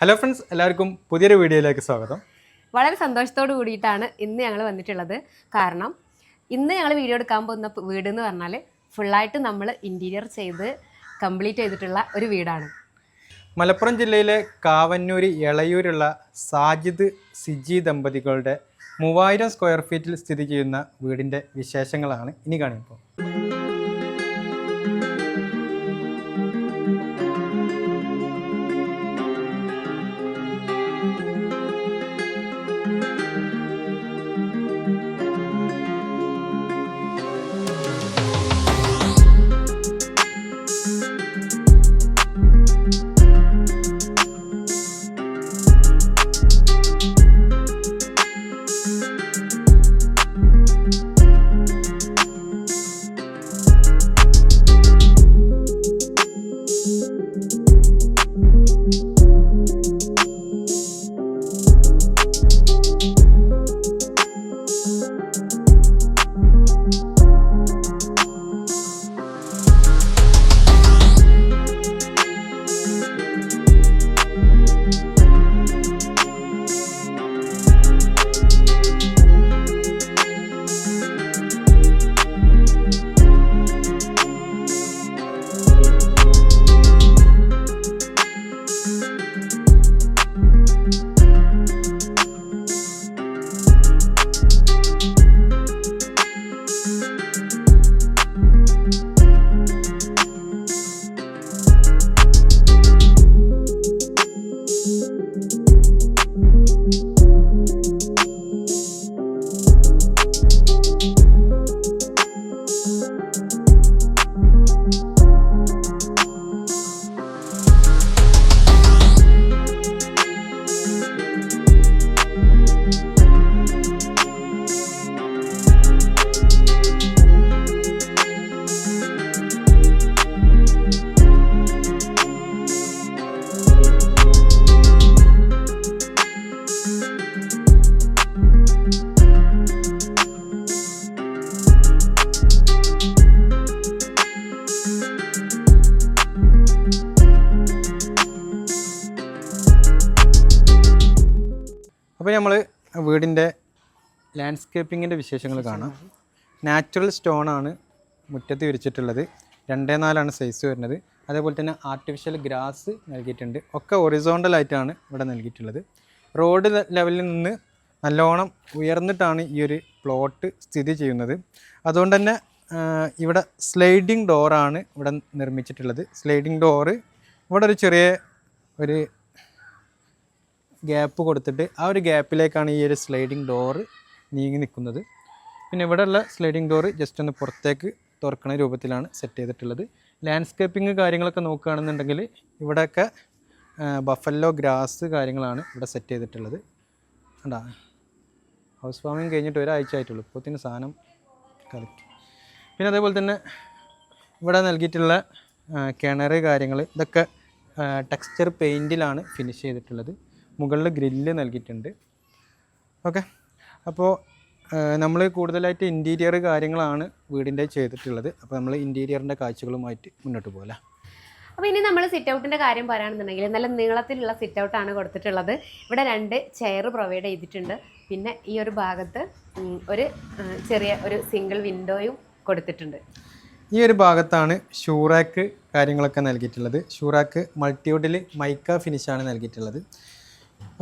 Hello friends എല്ലാവർക്കും പുതിയൊരു വീഡിയോയിലേക്ക് സ്വാഗതം. വളരെ സന്തോഷത്തോട് കൂടിയിട്ടാണ് ഇന്ന് ഞങ്ങൾ വന്നിട്ടുള്ളത്. കാരണം ഇന്ന് ഞങ്ങൾ വീഡിയോ എടുക്കാൻ പോകുന്ന വീട് എന്ന് പറഞ്ഞാൽ ഫുള്ളായിട്ട് നമ്മൾ ഇന്റീരിയർ ചെയ്ത് കംപ്ലീറ്റ് ചെയ്തിട്ടുള്ള ഒരു വീടാണ്. മലപ്പുറം ജില്ലയിലെ കാവന്നൂര് ഇളയൂരുള്ള സാജിദ് സിജി ദമ്പതികളുടെ മൂവായിരം സ്ക്വയർ ഫീറ്റിൽ സ്ഥിതി ചെയ്യുന്ന വീടിന്റെ വിശേഷങ്ങളാണ് ഇനി കാണിപ്പോൾ അപ്പോൾ നമ്മൾ വീടിന്റെ ലാൻഡ്സ്കേപ്പിങ്ങിന്റെ വിശേഷങ്ങൾ കാണാം. നാച്ചുറൽ സ്റ്റോണാണ് മുറ്റത്ത് വിരിച്ചിട്ടുള്ളത്. രണ്ടേ നാലാണ് സൈസ് വരുന്നത്. അതേപോലെ തന്നെ ആർട്ടിഫിഷ്യൽ ഗ്രാസ് നൽകിയിട്ടുണ്ട്. ഒക്കെ ഒറിസോണ്ടൽ ആയിട്ടാണ് ഇവിടെ നൽകിയിട്ടുള്ളത്. റോഡ് ലെവലിൽ നിന്ന് നല്ലോണം ഉയർന്നിട്ടാണ് ഈ ഒരു പ്ലോട്ട് സ്ഥിതി ചെയ്യുന്നത്. അതുകൊണ്ട് തന്നെ ഇവിടെ സ്ലൈഡിങ് ഡോറാണ് ഇവിടെ നിർമ്മിച്ചിട്ടുള്ളത്. സ്ലൈഡിങ് ഡോറ് ഇവിടെ ഒരു ചെറിയ ഒരു ഗ്യാപ്പ് കൊടുത്തിട്ട് ആ ഒരു ഗ്യാപ്പിലേക്കാണ് ഈ ഒരു സ്ലൈഡിങ് ഡോറ് നീങ്ങി നിൽക്കുന്നത്. പിന്നെ ഇവിടെയുള്ള സ്ലൈഡിങ് ഡോറ് ജസ്റ്റ് ഒന്ന് പുറത്തേക്ക് തുറക്കുന്ന രൂപത്തിലാണ് സെറ്റ് ചെയ്തിട്ടുള്ളത്. ലാൻഡ്സ്കേപ്പിംഗ് കാര്യങ്ങളൊക്കെ നോക്കുകയാണെന്നുണ്ടെങ്കിൽ ഇവിടെയൊക്കെ ബഫല്ലോ ഗ്രാസ് കാര്യങ്ങളാണ് ഇവിടെ സെറ്റ് ചെയ്തിട്ടുള്ളത്. കണ്ടാ? ഹൗസ് വാമിങ് കഴിഞ്ഞിട്ട് ഒരാഴ്ച ആയിട്ടുള്ളൂ. ഇപ്പോഴത്തേന് സാധനം കളിക്കും പിന്നെ അതേപോലെ തന്നെ ഇവിടെ നൽകിയിട്ടുള്ള കിണർ കാര്യങ്ങൾ ഇതൊക്കെ ടെക്സ്ചർ പെയിന്റിലാണ് ഫിനിഷ് ചെയ്തിട്ടുള്ളത്. മുകളിൽ ഗ്രില്ല് നൽകിയിട്ടുണ്ട്. ഓക്കെ. അപ്പോൾ നമ്മൾ കൂടുതലായിട്ട് ഇന്റീരിയർ കാര്യങ്ങളാണ് വീടിന്റെ ചെയ്തിട്ടുള്ളത്. അപ്പോൾ നമ്മൾ ഇന്റീരിയറിന്റെ കാഴ്ചകളുമായിട്ട് മുന്നോട്ട് പോകല അപ്പോൾ ഇനി നമ്മൾ സിറ്റ് ഔട്ടിന്റെ കാര്യം പറയുകയാണെന്നുണ്ടെങ്കിൽ നല്ല നീളത്തിലുള്ള സിറ്റ് ഔട്ടാണ് കൊടുത്തിട്ടുള്ളത്. ഇവിടെ രണ്ട് ചെയർ പ്രൊവൈഡ് ചെയ്തിട്ടുണ്ട്. പിന്നെ ഈ ഒരു ഭാഗത്ത് ഒരു ചെറിയ ഒരു സിംഗിൾ വിൻഡോയും കൊടുത്തിട്ടുണ്ട്. ഈ ഒരു ഭാഗത്താണ് ഷൂറാക്ക് കാര്യങ്ങളൊക്കെ നൽകിയിട്ടുള്ളത്. ഷൂറാക്ക് മൾട്ടിവുഡിൽ മൈക്ക ഫിനിഷാണ് നൽകിയിട്ടുള്ളത്.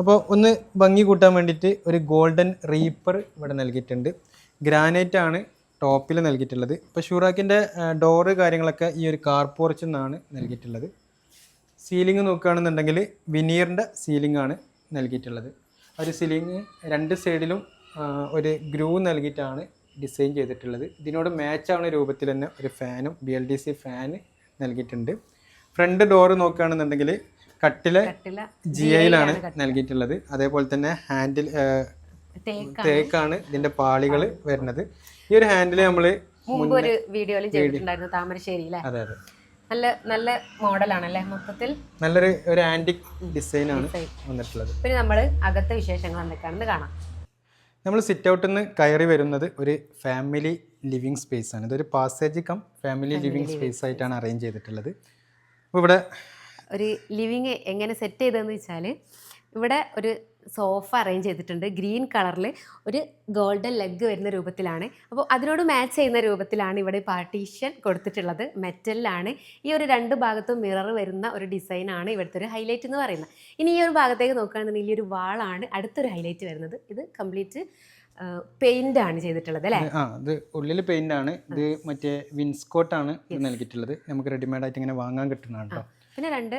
അപ്പോൾ ഒന്ന് ഭംഗി കൂട്ടാൻ വേണ്ടിയിട്ട് ഒരു ഗോൾഡൻ റീപ്പർ ഇവിടെ നൽകിയിട്ടുണ്ട്. ഗ്രാനൈറ്റ് ആണ് ടോപ്പിൽ നൽകിയിട്ടുള്ളത്. ഇപ്പോൾ ഷൂറാക്കിന്റെ ഡോറ് കാര്യങ്ങളൊക്കെ ഈ ഒരു കാർ പോർച്ചിൽ നിന്നാണ് നൽകിയിട്ടുള്ളത്. സീലിംഗ് നോക്കുകയാണെന്നുണ്ടെങ്കിൽ വിനീറിന്റെ സീലിംഗ് ആണ് നൽകിയിട്ടുള്ളത്. ഒരു സീലിംഗ് രണ്ട് സൈഡിലും ഒരു ഗ്രൂ നൽകിയിട്ടാണ് ഡിസൈൻ ചെയ്തിട്ടുള്ളത്. ഇതിനോട് മാച്ചാവുന്ന രൂപത്തിൽ തന്നെ ഒരു ഫാനും B L D C fan നൽകിയിട്ടുണ്ട്. ഫ്രണ്ട് ഡോറ് നോക്കുകയാണെന്നുണ്ടെങ്കിൽ കട്ടിലെ ജി ഐയിലാണ് നൽകിയിട്ടുള്ളത്. അതേപോലെ തന്നെ ഹാൻഡിൽ തേക്ക് തേക്കാണ്. ഇതിന്റെ പാളികൾ വരുന്നത്. ഈ ഒരു ഹാൻഡിൽ നമ്മൾ മുമ്പ് ഒരു വീഡിയോയിൽ ചെയ്തിട്ടുണ്ടായിരുന്നു താമരശ്ശേരി അല്ലേ? അതെ അതെ. നല്ല നല്ല മോഡലാണല്ലേ മൊത്തത്തിൽ? നല്ലൊരു ഒരു ആന്റിക് ഡിസൈനാണ് വന്നിട്ടുള്ളത്. പിന്നെ നമ്മൾ അകത്തെ വിശേഷങ്ങൾ എന്തൊക്കെയാണെന്ന് കാണാം. നമ്മൾ സിറ്റ് ഔട്ടിൽ നിന്ന് കയറി വരുന്നത് ഒരു ഫാമിലി ലിവിങ് സ്പേസ് ആണ് ഇതൊരു passage cum family living space. ആയിട്ടാണ് അറേഞ്ച് ചെയ്തിട്ടുള്ളത്. അപ്പോൾ ഇവിടെ ഒരു ലിവിങ് എങ്ങനെ സെറ്റ് ചെയ്തതെന്ന് വെച്ചാൽ ഇവിടെ ഒരു സോഫ അറേഞ്ച് ചെയ്തിട്ടുണ്ട്. ഗ്രീൻ കളറിൽ ഒരു ഗോൾഡൻ ലെഗ് വരുന്ന രൂപത്തിലാണ്. അപ്പോൾ അതിനോട് മാച്ച് ചെയ്യുന്ന രൂപത്തിലാണ് ഇവിടെ പാർട്ടീഷൻ കൊടുത്തിട്ടുള്ളത്. മെറ്റലിലാണ്. ഈ ഒരു രണ്ട് ഭാഗത്തും മിറർ വരുന്ന ഒരു ഡിസൈനാണ് ഇവിടുത്തെ ഒരു ഹൈലൈറ്റ് എന്ന് പറയുന്നത്. ഇനി ഈ ഒരു ഭാഗത്തേക്ക് നോക്കുകയാണെന്നുണ്ടെങ്കിൽ ഈ ഒരു വാളാണ് അടുത്തൊരു ഹൈലൈറ്റ് വരുന്നത്. ഇത് കംപ്ലീറ്റ് പെയിന്റ് ആണ് ചെയ്തിട്ടുള്ളത് അല്ലേ? ആ ഇത് ഉള്ളിൽ പെയിന്റ് ആണ്. ഇത് മറ്റേ വിൻസ്കോട്ടാണ് ആണ് നൽകിയിട്ടുള്ളത്. നമുക്ക് റെഡിമെയ്ഡ് ആയിട്ട് ഇങ്ങനെ വാങ്ങാൻ കിട്ടുന്നതാണ് കേട്ടോ പിന്നെ രണ്ട്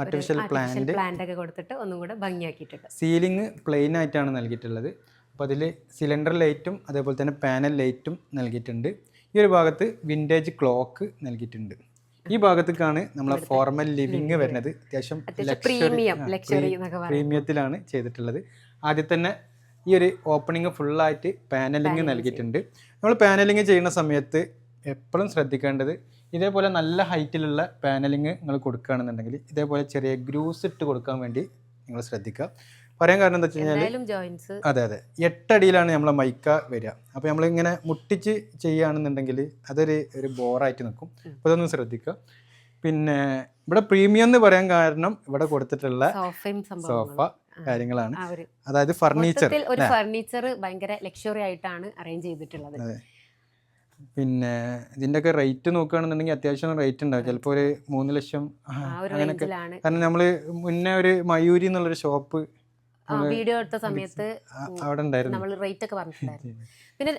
ആർട്ടിഫിഷ്യൽ പ്ലാന്റ് പ്ലാന്റ് ഒക്കെ കൊടുത്തിട്ട് ഒന്നും കൂടെ ഭംഗിയാക്കിയിട്ടുണ്ട് സീലിംഗ് പ്ലെയിൻ ആയിട്ടാണ് നൽകിയിട്ടുള്ളത്. അപ്പോൾ അതിൽ സിലിണ്ടർ ലൈറ്റും അതേപോലെ തന്നെ പാനൽ ലൈറ്റും നൽകിയിട്ടുണ്ട്. ഈ ഒരു ഭാഗത്ത് വിന്റേജ് ക്ലോക്ക് നൽകിയിട്ടുണ്ട്. ഈ ഭാഗത്തേക്കാണ് നമ്മളെ ഫോർമൽ ലിവിങ് വരുന്നത്. അത്യാവശ്യം പ്രീമിയത്തിലാണ് ചെയ്തിട്ടുള്ളത്. ആദ്യം തന്നെ ഈ ഒരു ഓപ്പണിങ് ഫുള്ളായിട്ട് പാനലിങ് നൽകിയിട്ടുണ്ട്. നമ്മൾ പാനലിങ് ചെയ്യുന്ന സമയത്ത് എപ്പോഴും ശ്രദ്ധിക്കേണ്ടത് ഇതേപോലെ നല്ല ഹൈറ്റിലുള്ള പാനലിങ് നിങ്ങൾ കൊടുക്കുകയാണെന്നുണ്ടെങ്കിൽ ഇതേപോലെ ചെറിയ ഗ്രൂസ് ഇട്ട് കൊടുക്കാൻ വേണ്ടി നിങ്ങൾ ശ്രദ്ധിക്കുക. പറയാൻ കാരണം എന്താ വെച്ച് അതെ അതെ. എട്ടടിയിലാണ് നമ്മളെ മൈക്ക വരിക. അപ്പോൾ നമ്മളിങ്ങനെ മുട്ടിച്ച് ചെയ്യുകയാണെന്നുണ്ടെങ്കിൽ അതൊരു ഒരു ബോറായിട്ട് നിൽക്കും. അപ്പോൾ അതൊന്ന് ശ്രദ്ധിക്കുക. പിന്നെ ഇവിടെ പ്രീമിയം എന്ന് പറയാൻ കാരണം ഇവിടെ കൊടുത്തിട്ടുള്ള സോഫ കാര്യങ്ങളാണ്. അതായത് ഫർണിച്ചർ ഒരു ഫർണിച്ചർ ഭയങ്കര ലക്ഷറി ആയിട്ടാണ് അറേഞ്ച് ചെയ്തിട്ടുള്ളത്. പിന്നെ ഇതിന്റെയൊക്കെ റേറ്റ് നോക്കുകയാണെന്നുണ്ടെങ്കിൽ അത്യാവശ്യം റേറ്റ് ഉണ്ടാവും. ചിലപ്പോൾ ഒരു മൂന്ന് ലക്ഷം അങ്ങനെയൊക്കെ. കാരണം നമ്മൾ മുന്നേ ഒരു മയൂരി എന്നുള്ളൊരു ഷോപ്പ് വീഡിയോ എടുത്ത സമയത്ത് അവിടെ ഉണ്ടായിരുന്നു. നമ്മൾ റേറ്റ് ഒക്കെ പറഞ്ഞിട്ടുണ്ടായിരുന്നു. പിന്നെ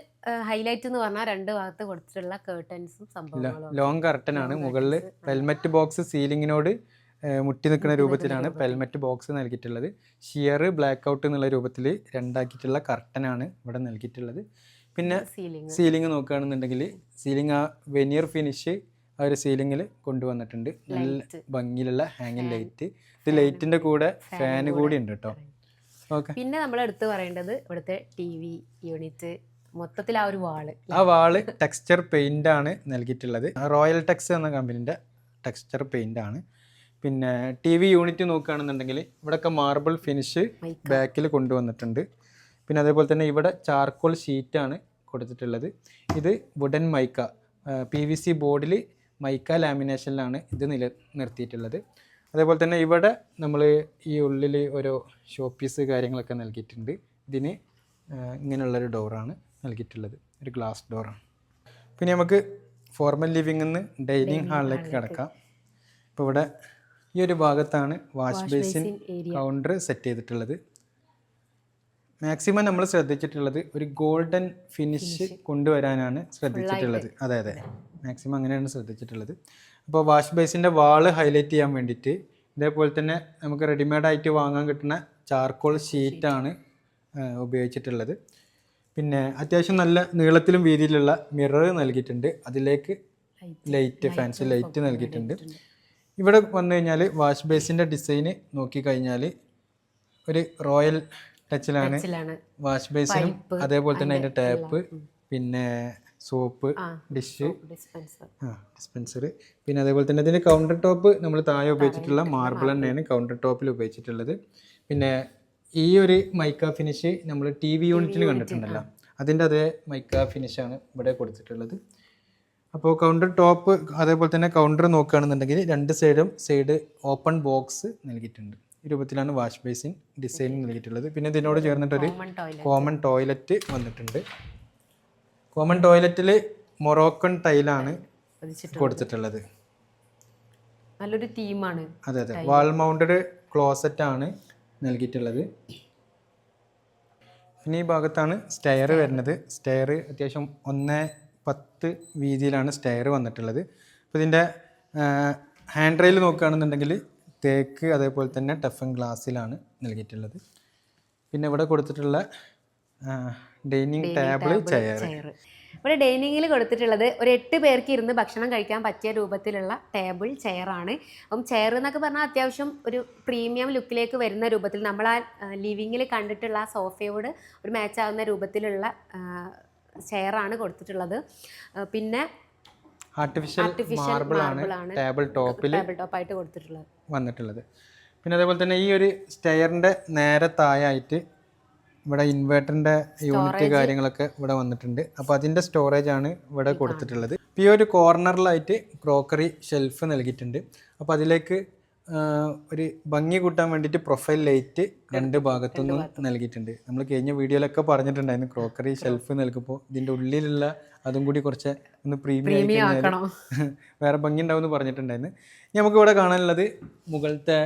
ഹൈലൈറ്റ് എന്ന് പറഞ്ഞാൽ രണ്ട് ഭാഗത്ത് കൊടുത്തിട്ടുള്ള കേർട്ടൻസും സംഭവങ്ങളും ലോങ് കർട്ടൻ ആണ്. മുകളിൽ ഹെൽമെറ്റ് ബോക്സ് സീലിങ്ങിനോട് മുട്ടി നിൽക്കുന്ന രൂപത്തിലാണ് ഹെൽമെറ്റ് ബോക്സ് നൽകിയിട്ടുള്ളത്. ഷിയർ ബ്ലാക്ക് ഔട്ട് എന്നുള്ള രൂപത്തിൽ രണ്ടാക്കിയിട്ടുള്ള കർട്ടനാണ് ഇവിടെ നൽകിയിട്ടുള്ളത്. പിന്നെ സീലിംഗ് സീലിംഗ് നോക്കുകയാണെന്നുണ്ടെങ്കിൽ സീലിംഗ് ആ വെനിയർ ഫിനിഷ് ആ ഒരു സീലിംഗിൽ കൊണ്ടുവന്നിട്ടുണ്ട്. നല്ല. ഭംഗിയിലുള്ള ഹാങ്ങിങ് ലൈറ്റ് ഇത് ലൈറ്റിന്റെ കൂടെ ഫാന് കൂടി. ഉണ്ട് കേട്ടോ ഓക്കെ പിന്നെ നമ്മൾ എടുത്തു പറയേണ്ടത് ഇവിടുത്തെ ടി വി യൂണിറ്റ് മൊത്തത്തിൽ ആ ഒരു വാൾ ആ വാൾ ടെക്സ്ചർ പെയിന്റ് ആണ് നൽകിയിട്ടുള്ളത്. റോയൽ ടെക്സ് എന്ന കമ്പനിന്റെ ടെക്സ്ചർ പെയിന്റ് ആണ്. പിന്നെ ടി വി യൂണിറ്റ് നോക്കുകയാണെന്നുണ്ടെങ്കിൽ ഇവിടെയൊക്കെ മാർബിൾ ഫിനിഷ് ബാക്കിൽ കൊണ്ടുവന്നിട്ടുണ്ട്. പിന്നെ അതേപോലെ തന്നെ ഇവിടെ ചാർക്കോൾ ഷീറ്റാണ് കൊടുത്തിട്ടുള്ളത്. ഇത് wooden mica P V C ബോർഡിൽ മൈക്ക ലാമിനേഷനിലാണ് ഇത് നില നിർത്തിയിട്ടുള്ളത്. അതേപോലെ തന്നെ ഇവിടെ നമ്മൾ ഈ ഉള്ളിൽ ഓരോ ഷോ പീസ് കാര്യങ്ങളൊക്കെ നൽകിയിട്ടുണ്ട്. ഇതിന് ഇങ്ങനെയുള്ളൊരു ഡോറാണ് നൽകിയിട്ടുള്ളത്. ഒരു ഗ്ലാസ് ഡോറാണ് പിന്നെ നമുക്ക് ഫോർമൽ ലിവിംഗ് നിന്ന് ഡൈനിങ് ഹാളിലേക്ക്. കിടക്കാം. ഇപ്പോൾ ഇവിടെ ഈ ഒരു ഭാഗത്താണ് വാഷ് ബേസിൻ കൗണ്ടർ സെറ്റ് ചെയ്തിട്ടുള്ളത്. മാക്സിമം നമ്മൾ ശ്രദ്ധിച്ചിട്ടുള്ളത് ഒരു ഗോൾഡൻ ഫിനിഷ് കൊണ്ടുവരാനാണ് ശ്രദ്ധിച്ചിട്ടുള്ളത്. അതെ അതെ. മാക്സിമം അങ്ങനെയാണ് ശ്രദ്ധിച്ചിട്ടുള്ളത്. അപ്പോൾ വാഷ് ബേസിന്റെ വാൾ ഹൈലൈറ്റ് ചെയ്യാൻ വേണ്ടിയിട്ട് ഇതേപോലെ തന്നെ നമുക്ക് റെഡിമെയ്ഡ് ആയിട്ട് വാങ്ങാൻ കിട്ടുന്ന ചാർക്കോൾ ഷീറ്റാണ് ഉപയോഗിച്ചിട്ടുള്ളത്. പിന്നെ അത്യാവശ്യം നല്ല നീളത്തിലും വീതിയിലുള്ള മിറർ നൽകിയിട്ടുണ്ട്. അതിലേക്ക് ലൈറ്റ് ഫാൻസി ലൈറ്റ് നൽകിയിട്ടുണ്ട്. ഇവിടെ വന്നു കഴിഞ്ഞാൽ വാഷ് ബേസിന്റെ ഡിസൈന് നോക്കിക്കഴിഞ്ഞാൽ ഒരു റോയൽ ടച്ചിലാണ്. വാഷ് ബേസിനും അതേപോലെ തന്നെ അതിന്റെ ടാപ്പ് പിന്നെ സോപ്പ് ഡിഷ്. ഡിസ്പെൻസർ. പിന്നെ അതേപോലെ തന്നെ ഇതിന്റെ കൗണ്ടർ ടോപ്പ് നമ്മൾ താഴെ ഉപയോഗിച്ചിട്ടുള്ള മാർബിൾ തന്നെയാണ് കൗണ്ടർ ടോപ്പിൽ ഉപയോഗിച്ചിട്ടുള്ളത്. പിന്നെ ഈ ഒരു മൈക്ക ഫിനിഷ് നമ്മൾ ടി വി യൂണിറ്റിൽ കണ്ടിട്ടുണ്ടല്ലോ. അതിന്റെ അതേ മൈക്ക ഫിനിഷാണ് ഇവിടെ കൊടുത്തിട്ടുള്ളത്. അപ്പോൾ കൗണ്ടർ ടോപ്പ് അതേപോലെ തന്നെ കൗണ്ടർ നോക്കുകയാണെന്നുണ്ടെങ്കിൽ രണ്ട് സൈഡും സൈഡ് ഓപ്പൺ ബോക്സ് നൽകിയിട്ടുണ്ട്. രൂപത്തിലാണ് വാഷ് ബേസിൻ ഡിസൈൻ നൽകിയിട്ടുള്ളത്. പിന്നെ ഇതിനോട് ചേർന്നിട്ടൊരു കോമൺ ടോയ്ലറ്റ് വന്നിട്ടുണ്ട്. കോമൺ ടോയ്ലറ്റിൽ മൊറോക്കൺ ടൈലാണ് കൊടുത്തിട്ടുള്ളത്. നല്ലൊരു തീമാണ് അതെ അതെ. വാൾ മൗണ്ടഡ് ക്ലോസറ്റ് ആണ് നൽകിയിട്ടുള്ളത്. പിന്നെ ഈ ഭാഗത്താണ് സ്റ്റെയർ വരുന്നത്. സ്റ്റെയർ അത്യാവശ്യം ഒന്ന് പത്ത് വീതിയിലാണ് സ്റ്റെയർ വന്നിട്ടുള്ളത്. അപ്പോൾ ഇതിന്റെ ഹാൻഡ് റെയിൽ നോക്കുകയാണെന്നുണ്ടെങ്കിൽ തേക്ക് അതേപോലെ തന്നെ ടഫൻ ഗ്ലാസ്സിലാണ് നൽകിയിട്ടുള്ളത്. പിന്നെ ഇവിടെ കൊടുത്തിട്ടുള്ള ഡൈനിങ് ടേബിൾ ചെയർ ഇവിടെ ഡൈനിങ്ങിൽ കൊടുത്തിട്ടുള്ളത് ഒരു എട്ട് പേർക്ക് ഇരുന്ന് ഭക്ഷണം കഴിക്കാൻ പറ്റിയ രൂപത്തിലുള്ള ടേബിൾ ചെയറാണ്. അപ്പം ചെയർ എന്നൊക്കെ പറഞ്ഞാൽ അത്യാവശ്യം ഒരു പ്രീമിയം ലുക്കിലേക്ക് വരുന്ന രൂപത്തിൽ നമ്മൾ ആ ലിവിങ്ങിൽ കണ്ടിട്ടുള്ള ആ സോഫയോട് ഒരു മാച്ച് ആവുന്ന രൂപത്തിലുള്ള ചെയറാണ് കൊടുത്തിട്ടുള്ളത്. പിന്നെ ആർട്ടിഫിഷ്യൽ മാർബിൾ ആണ് ടേബിൾ ടോപ്പിൽ ടേബിൾ ടോപ്പായിട്ട് കൊടുത്തിട്ടുള്ളത്. വന്നിട്ടുള്ളത്. പിന്നെ അതേപോലെ തന്നെ ഈ ഒരു സ്റ്റെയറിന്റെ നേരെ താഴായിട്ട് ഇവിടെ ഇൻവേർട്ടറിന്റെ യൂണിറ്റ് കാര്യങ്ങളൊക്കെ ഇവിടെ വന്നിട്ടുണ്ട്. അപ്പോൾ അതിന്റെ സ്റ്റോറേജ് ആണ് ഇവിടെ കൊടുത്തിട്ടുള്ളത്. ഈ ഒരു കോർണറിലായിട്ട് ക്രോക്കറി ഷെൽഫ് നൽകിയിട്ടുണ്ട്. അപ്പോൾ അതിലേക്ക് ഒരു ഭംഗി കൂട്ടാൻ വേണ്ടിയിട്ട് പ്രൊഫൈൽ ലൈറ്റ് രണ്ട് ഭാഗത്തുനിന്നും നൽകിയിട്ടുണ്ട്. നമ്മൾ കഴിഞ്ഞ വീഡിയോയിലൊക്കെ പറഞ്ഞിട്ടുണ്ടായിരുന്നു ക്രോക്കറി ഷെൽഫ് നൽകുമ്പോൾ. ഇതിന്റെ ഉള്ളിലുള്ള അതും കൂടി കുറച്ച് ഒന്ന് പ്രീമിയം വേറെ ഭംഗി ഉണ്ടാവും എന്ന് പറഞ്ഞിട്ടുണ്ടായിരുന്നു. ഇനി നമുക്ക് ഇവിടെ കാണാനുള്ളത് മുകളിലത്തെ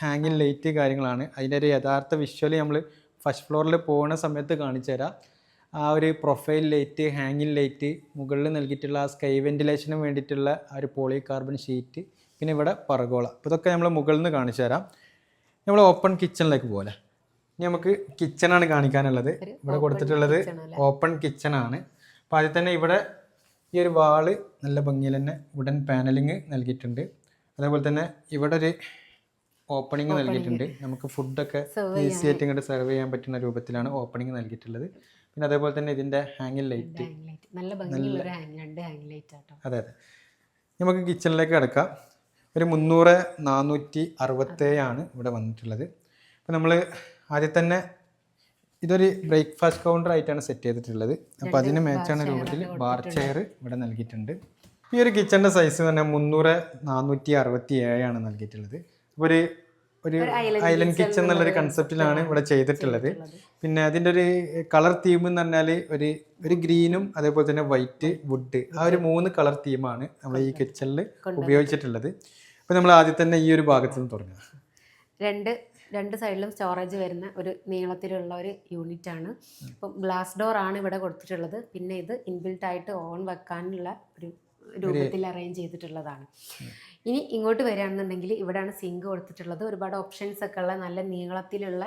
ഹാങ്ങിങ് ലൈറ്റ് കാര്യങ്ങളാണ്. അതിന്റെ ഒരു യഥാർത്ഥ വിഷ്വൽ നമ്മൾ ഫസ്റ്റ് ഫ്ലോറിൽ പോകുന്ന സമയത്ത് കാണിച്ചു തരാം. ആ ഒരു പ്രൊഫൈൽ ലൈറ്റ് ഹാങ്ങിങ് ലൈറ്റ് മുകളിൽ നൽകിയിട്ടുള്ള ആ സ്കൈ വെന്റിലേഷന് വേണ്ടിയിട്ടുള്ള ആ ഒരു പോളി കാർബൺ ഷീറ്റ് പിന്നെ ഇവിടെ പറഗോള. അപ്പോൾ ഇതൊക്കെ നമ്മൾ മുകളിൽ നിന്ന് കാണിച്ചു തരാം. നമ്മൾ ഓപ്പൺ കിച്ചണിലേക്ക് പോലെ ഇനി നമുക്ക് കിച്ചണാണ് കാണിക്കാനുള്ളത്. ഇവിടെ കൊടുത്തിട്ടുള്ളത് ഓപ്പൺ കിച്ചണാണ് അപ്പോൾ ആദ്യം തന്നെ ഇവിടെ ഈ ഒരു വാൾ നല്ല ഭംഗിയിൽ തന്നെ വുഡൻ പാനലിങ് നൽകിയിട്ടുണ്ട്. അതേപോലെ തന്നെ ഇവിടെ ഒരു ഓപ്പണിങ് നൽകിയിട്ടുണ്ട്. നമുക്ക് ഫുഡൊക്കെ ഈസി ആയിട്ട് ഇങ്ങോട്ട് സെർവ് ചെയ്യാൻ പറ്റുന്ന രൂപത്തിലാണ് ഓപ്പണിങ് നൽകിയിട്ടുള്ളത്. പിന്നെ അതേപോലെ തന്നെ ഇതിന്റെ ഹാങ്ങിൽ ലൈറ്റ് നല്ല അതെ അതെ. നമുക്ക് കിച്ചണിലേക്ക് കിടക്കാം. ഒരു മുന്നൂറ് നാനൂറ്റി അറുപത്തേഴാണ് ഇവിടെ വന്നിട്ടുള്ളത്. അപ്പോൾ നമ്മൾ ആദ്യം തന്നെ ഇതൊരു ബ്രേക്ക്ഫാസ്റ്റ് കൗണ്ടർ ആയിട്ടാണ് സെറ്റ് ചെയ്തിട്ടുള്ളത്. അപ്പോൾ അതിന് മാച്ചാണ് രൂപത്തിൽ ബാർ ചെയർ ഇവിടെ നൽകിയിട്ടുണ്ട്. ഈ ഒരു കിച്ചണിന്റെ സൈസ് തന്നെ മുന്നൂറ് നാനൂറ്റി അറുപത്തി ഏഴാണ് നൽകിയിട്ടുള്ളത്. അപ്പോൾ ഒരു ഒരു ഐലൻഡ് കിച്ചൺ എന്നുള്ളൊരു കൺസെപ്റ്റിലാണ് ഇവിടെ ചെയ്തിട്ടുള്ളത്. പിന്നെ അതിന്റെ ഒരു കളർ തീം എന്ന് പറഞ്ഞാൽ ഒരു ഒരു ഗ്രീനും അതേപോലെ തന്നെ വൈറ്റ് വുഡ് ആ ഒരു മൂന്ന് കളർ തീമാണ് നമ്മൾ ഈ കിച്ചണിൽ ഉപയോഗിച്ചിട്ടുള്ളത്. അപ്പോൾ നമ്മൾ ആദ്യം തന്നെ ഈ ഒരു ഭാഗത്ത് നിന്ന് തുടങ്ങാം. രണ്ട് രണ്ട് സൈഡിലും സ്റ്റോറേജ് വരുന്ന ഒരു നീളത്തിലുള്ള ഒരു യൂണിറ്റ് ആണ്. ഇപ്പം ഗ്ലാസ് ഡോർ ആണ് ഇവിടെ കൊടുത്തിട്ടുള്ളത്. പിന്നെ ഇത് ഇൻബിൽട്ട് ആയിട്ട് ഓൺ വെക്കാനുള്ള ഒരു രൂപത്തിൽ അറേഞ്ച് ചെയ്തിട്ടുള്ളതാണ്. ഇനി ഇങ്ങോട്ട് വരികയാണെന്നുണ്ടെങ്കിൽ ഇവിടെയാണ് സിങ്ക് കൊടുത്തിട്ടുള്ളത്. ഒരുപാട് ഓപ്ഷൻസ് ഒക്കെ ഉള്ള നല്ല നീളത്തിലുള്ള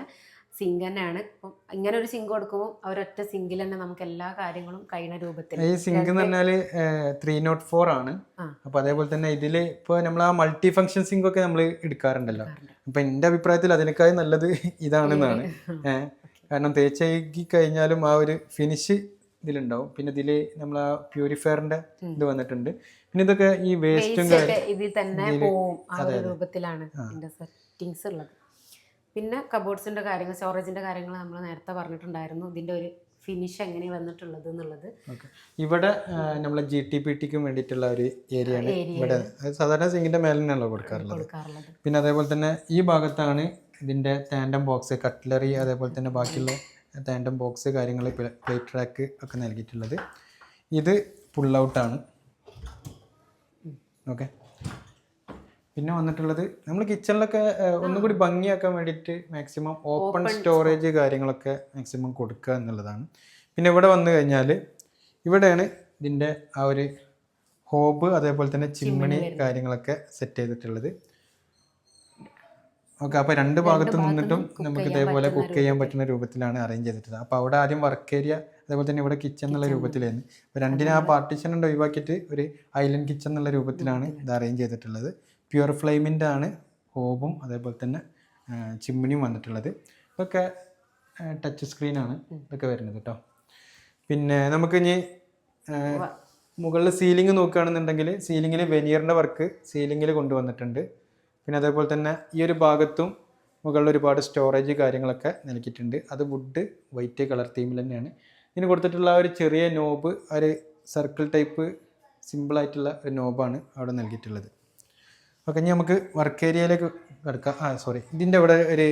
സിങ്ക് തന്നെയാണ് അപ്പം ഇങ്ങനെ ഒരു സിങ്ക് കൊടുക്കുമ്പോൾ അവരൊറ്റ സിങ്കിൽ തന്നെ നമുക്ക് എല്ലാ കാര്യങ്ങളും കഴിയുന്ന രൂപത്തിൽ. ഈ സിങ്ക് എന്ന് പറഞ്ഞാൽ ത്രീ നോട്ട് ഫോർ ആണ്. അപ്പൊ അതേപോലെ തന്നെ ഇതിൽ ഇപ്പൊ നമ്മൾ ആ മൾട്ടി ഫംഗ്ഷൻ സിങ്ക് ഒക്കെ നമ്മൾ എടുക്കാറുണ്ടല്ലോ. അപ്പൊ എന്റെ അഭിപ്രായത്തിൽ അതിനേക്കാളും നല്ലത് ഇതാണെന്നാണ്. കാരണം തേച്ചേക്കി കഴിഞ്ഞാലും ആ ഒരു ഫിനിഷ് ഇതിലുണ്ടാവും. പിന്നെ ഇതിൽ നമ്മൾ ആ പ്യൂരിഫയറിന്റെ ഇത് വന്നിട്ടുണ്ട്. പിന്നെ ഇതൊക്കെ ഈ വേസ്റ്റും കാര്യം ഇതിൽ തന്നെ രൂപത്തിലാണ് സെറ്റിങ്സ് ഉള്ളത്. പിന്നെ കബോർഡ്സിന്റെ കാര്യങ്ങൾ സ്റ്റോറേജിന്റെ കാര്യങ്ങൾ നമ്മൾ നേരത്തെ പറഞ്ഞിട്ടുണ്ടായിരുന്നു. ഇതിന്റെ ഒരു ഫിനിഷ് എങ്ങനെ വന്നിട്ടുള്ളത് എന്നുള്ളത്. ഇവിടെ നമ്മളെ ജി ടി പി ടിക്കും വേണ്ടിയിട്ടുള്ള ഒരു ഏരിയ. ആണ് ഇവിടെ സാധാരണ സിങ്ങിന്റെ മേലിനാണല്ലോ കൊടുക്കാറുള്ളത്. കൊടുക്കാറുള്ളത്. പിന്നെ അതേപോലെ തന്നെ ഈ ഭാഗത്താണ് ഇതിന്റെ താൻഡം ബോക്സ് കട്ട്ലറി അതേപോലെ തന്നെ ബാക്കിയുള്ള താൻഡം ബോക്സ് കാര്യങ്ങൾ പ്ലേറ്റ് ട്രാക്ക് ഒക്കെ നൽകിയിട്ടുള്ളത്. ഇത് പുൾ ഔട്ടാണ് ഓക്കെ. പിന്നെ വന്നിട്ടുള്ളത് നമ്മൾ കിച്ചണിലൊക്കെ ഒന്നും കൂടി ഭംഗിയാക്കാൻ വേണ്ടിയിട്ട് മാക്സിമം ഓപ്പൺ സ്റ്റോറേജ് കാര്യങ്ങളൊക്കെ മാക്സിമം കൊടുക്കുക എന്നുള്ളതാണ്. പിന്നെ ഇവിടെ വന്നു കഴിഞ്ഞാൽ ഇവിടെയാണ് ഇതിന്റെ ആ ഒരു ഹോബ് അതേപോലെ തന്നെ ചിമ്മിണി കാര്യങ്ങളൊക്കെ സെറ്റ് ചെയ്തിട്ടുള്ളത്. ഓക്കെ അപ്പോൾ രണ്ട് ഭാഗത്ത് നിന്നിട്ടും നമുക്ക് ഇതേപോലെ കുക്ക് ചെയ്യാൻ പറ്റുന്ന രൂപത്തിലാണ് അറേഞ്ച് ചെയ്തിട്ടുള്ളത്. അപ്പോൾ അവിടെ ആദ്യം വർക്ക് ഏരിയ അതേപോലെ തന്നെ ഇവിടെ കിച്ചൺ എന്നുള്ള രൂപത്തിലായിരുന്നു. അപ്പോൾ രണ്ടിനെ ആ പാർട്ടീഷൻ ഉണ്ട് ഒഴിവാക്കിയിട്ട് ഒരു ഐലൻഡ് കിച്ചൺ എന്നുള്ള രൂപത്തിലാണ് ഇത് അറേഞ്ച് ചെയ്തിട്ടുള്ളത്. പ്യുർ ഫ്ലെയിമിന്റെ ആണ് ഹോബും അതേപോലെ തന്നെ ചിമ്മിനിയും വന്നിട്ടുള്ളത്. ഇതൊക്കെ ടച്ച് സ്ക്രീനാണ് ഇതൊക്കെ വരുന്നത് കേട്ടോ പിന്നെ നമുക്ക് ഇനി മുകളിൽ സീലിംഗ് നോക്കുകയാണെന്നുണ്ടെങ്കിൽ സീലിങ്ങിൽ വെനിയറിന്റെ വർക്ക് സീലിങ്ങിൽ കൊണ്ടുവന്നിട്ടുണ്ട്. പിന്നെ അതേപോലെ തന്നെ ഈ ഒരു ഭാഗത്തും മുകളിൽ ഒരുപാട് സ്റ്റോറേജ് കാര്യങ്ങളൊക്കെ നൽകിയിട്ടുണ്ട്. അത് വുഡ് വൈറ്റ് കളർ തീമിൽ തന്നെയാണ്. ഇതിന് കൊടുത്തിട്ടുള്ള ഒരു ചെറിയ നോബ് ഒരു സർക്കിൾ ടൈപ്പ് സിമ്പിളായിട്ടുള്ള ഒരു നോബാണ് അവിടെ നൽകിയിട്ടുള്ളത്. ഓക്കെ ഇനി നമുക്ക് വർക്ക് ഏരിയയിലേക്ക് കിടക്കാം. ആ സോറി ഇതിന്റെ അവിടെ ഒരു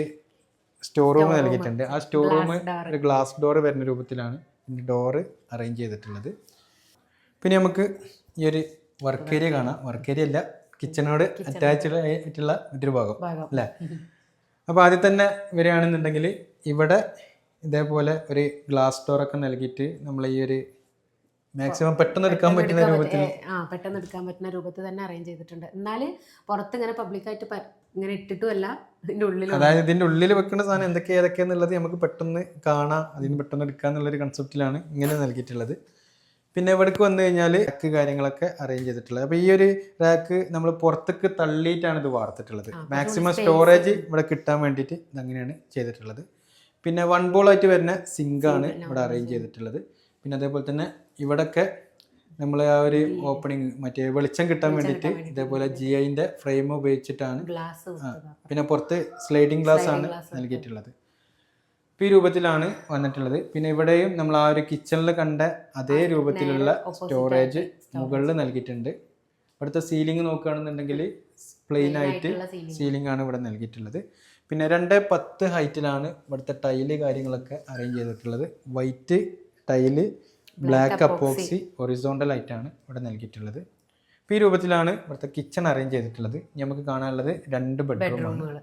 സ്റ്റോർ റൂം നൽകിയിട്ടുണ്ട്. ആ സ്റ്റോർ റൂം ഒരു ഗ്ലാസ് ഡോർ വരുന്ന രൂപത്തിലാണ് ഇതിന്റെ ഡോറ് അറേഞ്ച് ചെയ്തിട്ടുള്ളത്. പിന്നെ നമുക്ക് ഈ ഒരു വർക്ക് ഏരിയ കാണാം. വർക്ക് ഏരിയ അല്ല കിച്ചണോട് അറ്റാച്ച് ആയിട്ടുള്ള മറ്റൊരു ഭാഗം ഭാഗം. അല്ലേ? അപ്പോൾ ആദ്യം തന്നെ വരികയാണെന്നുണ്ടെങ്കിൽ ഇവിടെ ഇതേപോലെ ഒരു ഗ്ലാസ് ഡോറൊക്കെ നൽകിയിട്ട് നമ്മൾ ഈ ഒരു മാക്സിമം പെട്ടെന്ന് എടുക്കാൻ പറ്റുന്ന രൂപത്തിൽ. ആ പെട്ടെന്ന് എടുക്കാൻ പറ്റുന്ന രൂപത്തിൽ തന്നെ അറേഞ്ച് ചെയ്തിട്ടുണ്ട്. എന്നാൽ പുറത്ത് ഇങ്ങനെ പബ്ലിക്കായിട്ട് ഇങ്ങനെ ഇട്ടിട്ടുമല്ല. ഇതിന്റെ ഉള്ളിൽ അതായത് ഇതിന്റെ ഉള്ളിൽ വെക്കുന്ന സാധനം എന്തൊക്കെ ഏതൊക്കെയാന്നുള്ളത് നമുക്ക് പെട്ടെന്ന് കാണാം. അതിന് പെട്ടെന്ന് എടുക്കുക എന്നുള്ളൊരു കൺസെപ്റ്റിലാണ് ഇങ്ങനെ നൽകിയിട്ടുള്ളത്. പിന്നെ ഇവിടേക്ക് വന്നു കഴിഞ്ഞാൽ റാക്ക് കാര്യങ്ങളൊക്കെ അറേഞ്ച് ചെയ്തിട്ടുള്ളത്. അപ്പോൾ ഈ ഒരു റാക്ക് നമ്മൾ പുറത്തേക്ക് തള്ളിയിട്ടാണ് ഇത് വാർത്തിട്ടുള്ളത്. മാക്സിമം സ്റ്റോറേജ് ഇവിടെ കിട്ടാൻ വേണ്ടിയിട്ട് ഇതങ്ങനെയാണ് ചെയ്തിട്ടുള്ളത്. പിന്നെ വൺ ബോളായിട്ട് വരുന്ന സിങ്കാണ് ഇവിടെ അറേഞ്ച് ചെയ്തിട്ടുള്ളത്. പിന്നെ അതേപോലെ തന്നെ ഇവിടൊക്കെ നമ്മൾ ആ ഒരു ഓപ്പണിങ് മറ്റേ വെളിച്ചം കിട്ടാൻ വേണ്ടിയിട്ട് ഇതേപോലെ ജി ഐന്റെ ഫ്രെയിം ഉപയോഗിച്ചിട്ടാണ് പിന്നെ പുറത്ത് സ്ലൈഡിങ് ഗ്ലാസ് ആണ് നൽകിയിട്ടുള്ളത്. ഈ രൂപത്തിലാണ് വന്നിട്ടുള്ളത്. പിന്നെ ഇവിടെയും നമ്മൾ ആ ഒരു കിച്ചണിൽ കണ്ട അതേ രൂപത്തിലുള്ള സ്റ്റോറേജ് മുകളിൽ നൽകിയിട്ടുണ്ട്. ഇവിടുത്തെ സീലിംഗ് നോക്കുകയാണെന്നുണ്ടെങ്കിൽ പ്ലെയിൻ ആയിട്ട് സീലിംഗ് ആണ് ഇവിടെ നൽകിയിട്ടുള്ളത്. പിന്നെ രണ്ട് പത്ത് ഹൈറ്റിലാണ് ഇവിടുത്തെ ടൈൽ കാര്യങ്ങളൊക്കെ അറേഞ്ച് ചെയ്തിട്ടുള്ളത്. White tile black epoxy horizontal ആയിട്ടാണ് ഇവിടെ നൽകിയിട്ടുള്ളത്. ഈ രൂപത്തിലാണ് ഇവിടുത്തെ കിച്ചൺ അറേഞ്ച് ചെയ്തിട്ടുള്ളത്. നമുക്ക് കാണാനുള്ളത് രണ്ട് ബെഡ്റൂമാണ്